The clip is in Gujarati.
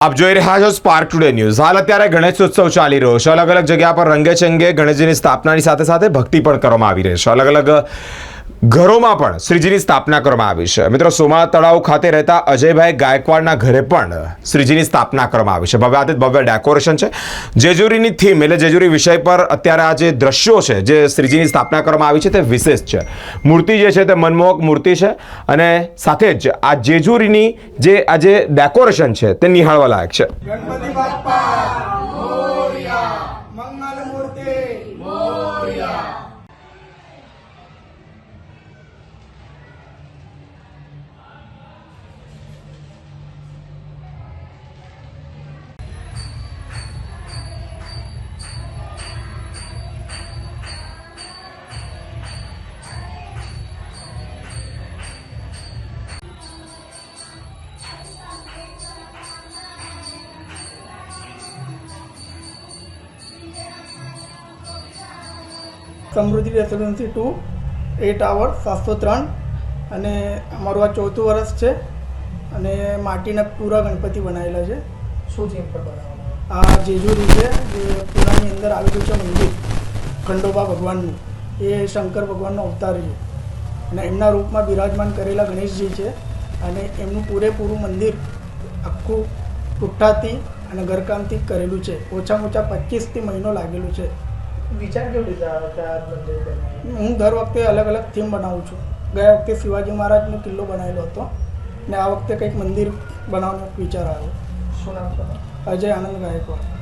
આપ જોઈ રહ્યા છો સ્પાર્ક ટુડે ન્યૂઝ હાલ અત્યારે ગણેશ ઉત્સવ ચાલી રહ્યો છે. અલગ અલગ જગ્યા પર રંગે ચંગે ગણેશજીની સ્થાપનાની સાથે સાથે ભક્તિ પણ કરવામાં આવી રહી છે. અલગ અલગ ઘરોમાં પણ શ્રીજીની સ્થાપના કરવામાં આવી છે. મિત્રો સોમા તળાવ ખાતે રહેતા અજયભાઈ ગાયકવાડના ઘરે પણ શ્રીજીની સ્થાપના કરવામાં આવી છે. ભવ્યાતીત ભવ્ય ડેકોરેશન છે. જેજુરીની થીમ એટલે જેજુરી વિષય પર અત્યારે આ જે દ્રશ્યો છે, જે શ્રીજીની સ્થાપના કરવામાં આવી છે, તે વિશેષ છે. મૂર્તિ જે છે તે મનમોહક મૂર્તિ છે અને સાથે જ આ જેજુરીની જે આ જે ડેકોરેશન છે તે નિહાળવા લાયક છે. ગણપતિ બાપ્પા, મોરિયા, મંગલ મૂર્તિ સમૃદ્ધિ રેસિડેન્સી ટુ એ ટાવર સાતસો ત્રણ. અને અમારું આ ચોથું વર્ષ છે. અને માટીના પૂરા ગણપતિ બનાવેલા છે. શું છે પર આ જેજુરી છે જે પુરાની અંદર આવેલું છે મંદિર ખંડોબા ભગવાનનું. એ શંકર ભગવાનનો અવતાર છે. અને એમના રૂપમાં બિરાજમાન કરેલા ગણેશજી છે. અને એમનું પૂરેપૂરું મંદિર આખું પુઠ્ઠાથી અને ઘરકામથી કરેલું છે. ઓછામાં ઓછા પચીસથી મહિનો લાગેલું છે. વિચાર કેવી હું દર વખતે અલગ અલગ થીમ બનાવું છું. ગયા વખતે શિવાજી મહારાજનો કિલ્લો બનાવેલો હતો ને આ વખતે કંઈક મંદિર બનાવવાનો વિચાર આવ્યો. શું નામ અજય આનંદ ગાયકવાડ.